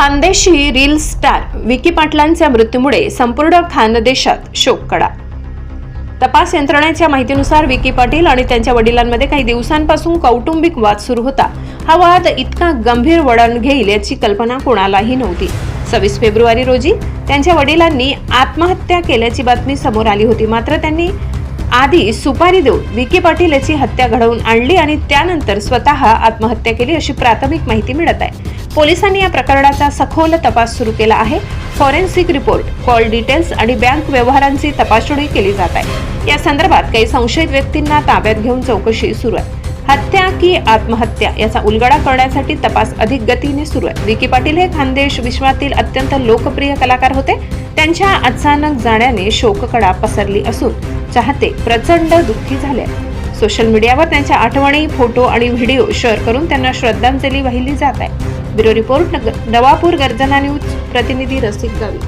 Khandeshi reel star Vicky पाटलांच्या मृत्यूमुळे संपूर्ण खानदेशात शोककडा तपास यंत्रणेच्या माहितीनुसार विकी पाटील आणि त्यांच्या वडिलांमध्ये काही दिवसांपासून कौटुंबिक वाद सुरू होता. हा वाद इतका गंभीर वळण घेईल याची कल्पना कोणालाही नव्हती. सव्वीस फेब्रुवारी रोजी त्यांच्या वडिलांनी आत्महत्या केल्याची बातमी समोर आली होती. मात्र त्यांनी आधी सुपारी देऊन विकी पाटील याची हत्या घडवून आणली आणि त्यानंतर स्वतः आत्महत्या केली अशी प्राथमिक माहिती मिळत आहे. पोलिसांनी या प्रकरणाचा सखोल तपास सुरू केला आहे. फॉरेन्सिक रिपोर्ट कॉल डिटेल्स आणि बँक व्यवहारांची तपासणी केली जात आहे. या संदर्भात काही संशयित व्यक्तींना ताब्यात घेऊन चौकशी सुरू आहे. हत्या की आत्महत्या याचा उलगडा करण्यासाठी तपास अधिक गतीने सुरू आहे. विकी पाटील हे खानदेश विश्वातील अत्यंत लोकप्रिय कलाकार होते. त्यांच्या अचानक जाण्याने शोककडा पसरली असून चाहते प्रचंड दुःखी झाले सोशल मीडियावर त्यांच्या आठवणी फोटो आणि व्हिडिओ शेअर करून त्यांना श्रद्धांजली वाहिली जात आहे. ब्युरो रिपोर्ट नवापूर गर्जना न्यूज प्रतिनिधी रसिक गावी.